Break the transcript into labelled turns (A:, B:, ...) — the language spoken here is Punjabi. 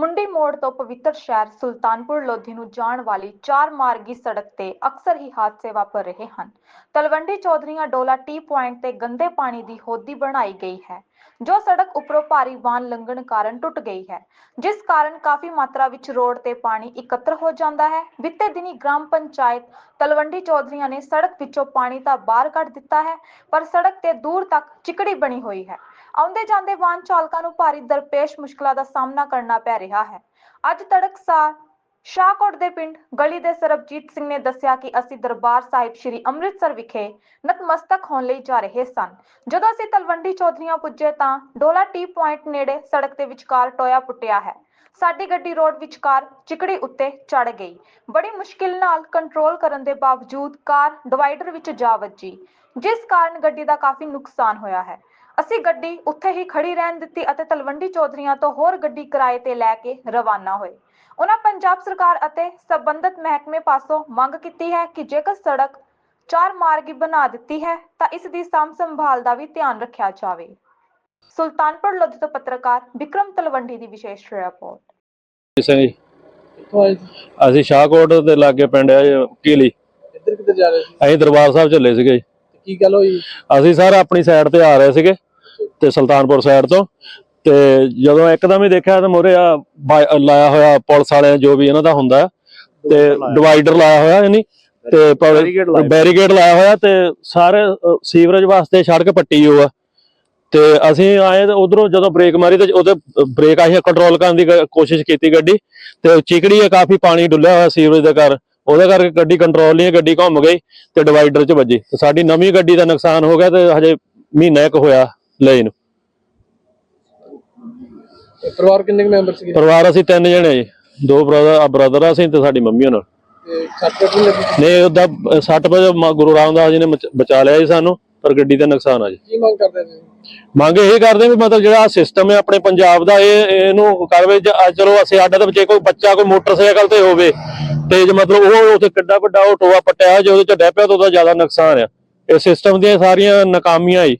A: ਮੁੰਡੀ ਮੋੜ ਤੋਂ ਪਵਿੱਤਰ ਸ਼ਹਿਰ ਸੁਲਤਾਨਪੁਰ ਲੋਧੀ ਨੂੰ ਜਾਣ ਵਾਲੀ ਚਾਰ ਮਾਰਗੀ ਸੜਕ ਤੇ ਅਕਸਰ ਹੀ ਹਾਦਸੇ ਵਾਪਰ ਰਹੇ ਹਨ। ਤਲਵੰਡੀ ਚੌਧਰੀਆਂ ਡੋਲਾ ਟੀ ਪੁਆਇੰਟ ਤੇ ਗੰਦੇ ਪਾਣੀ ਦੀ ਹੋਦੀ ਬਣਾਈ ਗਈ ਹੈ। ਜੋ ਸੜਕ ਉੱਪਰੋਂ ਭਾਰੀ ਵਾਹਨ ਲੰਘਣ ਕਾਰਨ ਟੁੱਟ ਗਈ ਹੈ, ਜਿਸ ਕਾਰਨ ਕਾਫੀ ਮਾਤਰਾ ਵਿੱਚ ਰੋਡ ਤੇ ਪਾਣੀ ਇਕੱਤਰ ਹੋ ਜਾਂਦਾ ਹੈ। ਬੀਤੇ ਦਿਨੀ ਗ੍ਰਾਮ ਪੰਚਾਇਤ ਤਲਵੰਡੀ ਚੌਧਰੀਆਂ ਨੇ ਸੜਕ ਵਿੱਚੋਂ ਪਾਣੀ ਤਾਂ ਬਾਹਰ ਕੱਢ ਦਿੱਤਾ ਹੈ, ਪਰ ਸੜਕ ਤੇ ਦੂਰ ਤੱਕ ਚਿਕੜੀ ਬਣੀ ਹੋਈ ਹੈ। ਆਉਂਦੇ ਜਾਂਦੇ ਵਾਹਨ ਚਾਲਕਾਂ ਨੂੰ ਭਾਰੀ ਦਰਪੇਸ਼ ਮੁਸ਼ਕਲਾਂ ਦਾ ਸਾਹਮਣਾ ਕਰਨਾ ਪੈ ਰਿਹਾ ਹੈ। ਅੱਜ ਤੜਕਸਾਰ ਸ਼ਾਹਕੋਟ ਦੇ ਪਿੰਡ ਗਲੀ ਦੇ ਸਰਬਜੀਤ ਸਿੰਘ ਨੇ ਦੱਸਿਆ ਕਿ ਅਸੀਂ ਦਰਬਾਰ ਸਾਹਿਬ ਸ੍ਰੀ ਅੰਮ੍ਰਿਤਸਰ ਵਿਖੇ ਨਤਮਸਤਕ ਹੋਣ ਲਈ ਜਾ ਰਹੇ ਸਨ। ਜਦੋਂ ਅਸੀਂ ਤਲਵੰਡੀ ਚੌਧਰੀਆਂ ਪੁੱਜੇ ਤਾਂ ਡੋਲਾ ਟੀ ਪੁਆਇੰਟ ਨੇੜੇ ਸੜਕ ਦੇ ਵਿਚਕਾਰ ਟੋਇਆ ਪੁੱਟਿਆ ਹੈ। ਸਾਡੀ ਗੱਡੀ ਰੋਡ ਵਿਚਕਾਰ ਚਿਕੜੀ ਉੱਤੇ ਚੜ ਗਈ। ਬੜੀ ਮੁਸ਼ਕਿਲ ਨਾਲ ਕੰਟਰੋਲ ਕਰਨ ਦੇ ਬਾਵਜੂਦ ਕਾਰ ਡਿਵਾਈਡਰ ਵਿੱਚ ਜਾ ਵੱਜੀ, ਜਿਸ ਕਾਰਨ ਗੱਡੀ ਦਾ ਕਾਫੀ ਨੁਕਸਾਨ ਹੋਇਆ ਹੈ। ਅਸੀਂ ਗੱਡੀ ਉੱਥੇ ਹੀ ਖੜੀ ਰਹਿਣ ਦਿੱਤੀ ਅਤੇ ਤਲਵੰਡੀ ਚੌਧਰੀਆਂ ਤੋਂ ਹੋਰ ਗੱਡੀ ਕਿਰਾਏ ਤੇ ਲੈ ਕੇ ਰਵਾਨਾ ਹੋਏ। ਉਹਨਾਂ ਪੰਜਾਬ ਸਰਕਾਰ ਅਤੇ ਸੰਬੰਧਿਤ ਮਹਿਕਮੇ ਪਾਸੋਂ ਮੰਗ ਕੀਤੀ ਹੈ ਕਿ ਜੇਕਰ ਸੜਕ ਚਾਰ ਮਾਰਗੀ ਬਣਾ ਦਿੱਤੀ ਹੈ ਤਾਂ ਇਸ ਦੀ ਸਾਂਭ ਸੰਭਾਲ ਦਾ ਵੀ ਧਿਆਨ ਰੱਖਿਆ ਜਾਵੇ। ਸੁਲਤਾਨਪੁਰ ਲੋਧੀ ਤੋਂ ਪੱਤਰਕਾਰ ਵਿਕਰਮ ਤਲਵੰਡੀ ਦੀ ਵਿਸ਼ੇਸ਼ ਰਿਪੋਰਟ।
B: ਸਿੰਘ ਜੀ? ਅਸੀਂ ਸ਼ਾਹਕੋਟ ਦੇ ਲਾਗੇ ਪਿੰਡ ਹੈ ਕੀਲੀ।
C: ਇੱਧਰ ਕਿੱਧਰ ਜਾ ਰਹੇ ਸੀ?
B: ਅਸੀਂ ਦਰਬਾਰ ਸਾਹਿਬ ਚੱਲੇ ਸੀਗੇ ਜੀ।
C: ਕੀ ਗੱਲ ਹੋਈ?
B: ਅਸੀਂ ਸਰ ਆਪਣੀ ਸਾਈਡ ਤੇ ਆ ਰਹੇ ਸੀਗੇ ਤੇ ਸੁਲਤਾਨਪੁਰ ਸਾਈਡ ਤੋਂ। ਤੇ ਜਦੋਂ ਇੱਕਦਮ ਹੀ ਦੇਖਿਆ ਤਾਂ ਮੋਰੇ ਆ ਲਾਇਆ ਹੋਇਆ ਪੁਲਿਸ ਵਾਲਿਆਂ ਜੋ ਵੀ ਇਹਨਾਂ ਦਾ ਹੁੰਦਾ ਤੇ ਡਿਵਾਈਡਰ ਲਾਇਆ। ਹੋਇਆ ਯਾਨੀ ਤੇ ਬੈਰੀਕੇਡ ਲਾਇਆ। ਹੋਇਆ ਤੇ ਸਾਰੇ ਸੀਵਰੇਜ ਵਾਸਤੇ ਸੜਕ ਪੱਟੀ ਹੋ ਆ। ਤੇ ਅਸੀਂ ਆਏ ਤੇ ਉਧਰੋਂ ਜਦੋਂ ਬ੍ਰੇਕ ਮਾਰੀ ਤੇ ਉਹਦੇ ਬ੍ਰੇਕ ਆਹੀ ਕੰਟਰੋਲ ਕਰਨ ਦੀ ਕੋਸ਼ਿਸ਼ ਕੀਤੀ ਗੱਡੀ ਤੇ ਚਿਕੜੀ ਹੈ ਕਾਫੀ ਪਾਣੀ ਡੁੱਲਿਆ ਹੋਇਆ ਸੀਵਰੇਜ ਦੇ ਕਰ ਉਹਦੇ ਕਰਕੇ ਗੱਡੀ ਕੰਟਰੋਲ ਨਹੀਂ ਗੱਡੀ ਘੁੰਮ ਗਈ ਤੇ ਡਿਵਾਈਡਰ 'ਚ ਵੱਜੀ। ਤੇ ਸਾਡੀ ਨਵੀਂ ਗੱਡੀ ਦਾ ਨੁਕਸਾਨ ਹੋ ਗਿਆ ਤੇ ਹਜੇ ਮਹੀਨਾ ਇੱਕ ਹੋਇਆ ਲਈ ਨੂੰ।
C: ਪਰਿਵਾਰ ਕਿੰਨੇ ਕੁ ਮੈਂਬਰ ਸੀਗੇ?
B: ਪਰਿਵਾਰ ਅਸੀਂ ਤਿੰਨ ਜਣੇ ਜੀ। ਦੋ ਬ੍ਰਦਰ ਆ ਬ੍ਰਦਰ ਅਸੀਂ ਤੇ ਸਾਡੀ ਮੰਮੀ ਉਹਨਾਂ
C: ਤੇ ਸੱਟ ਨਹੀਂ ਲੱਗੀ
B: ਨੇ ਉਹਦਾ 60 ਵਜੇ ਮ- ਗੁਰੂ ਰਾਮਦਾਸ ਜੀ ਨੇ ਬਚਾ ਲਿਆ ਜੀ ਸਾਨੂੰ ਪਰ ਗੱਡੀ ਦਾ ਨੁਕਸਾਨ ਆ ਜੀ।
C: ਕੀ ਮੰਗ ਕਰਦੇ ਸੀ
B: ਮੰਗ ਇਹ ਕਰਦੇ ਵੀ ਮਤਲਬ ਜਿਹੜਾ ਸਿਸਟਮ ਹੈ ਆਪਣੇ ਪੰਜਾਬ ਦਾ ਇਹ ਇਹਨੂੰ ਕਰਵੇ ਜ- ਚਲੋ ਅਸੀਂ ਅੱਡ ਤੇ ਜੇ ਕੋਈ ਬੱਚਾ ਕੋਈ ਮੋਟਰਸਾਈਕਲ ਤੇ ਹੋਵੇ ਤੇ ਜੇ ਮਤਲਬ ਉਹ ਉੱਥੇ ਕਿੱਡਾ ਵੱਡਾ ਉਹ ਟੋਆ ਪੱਟਿਆ ਜੇ ਉਹਦੇ ਚ ਡੈ ਪਿਆ ਤਾਂ ਉਹਦਾ ਜ਼ਿਆਦਾ ਨੁਕਸਾਨ ਆ। ਇਹ ਸਿਸਟਮ ਦੀਆਂ ਸਾਰੀਆਂ ਨਾਕਾਮੀਆਂ ਹੀ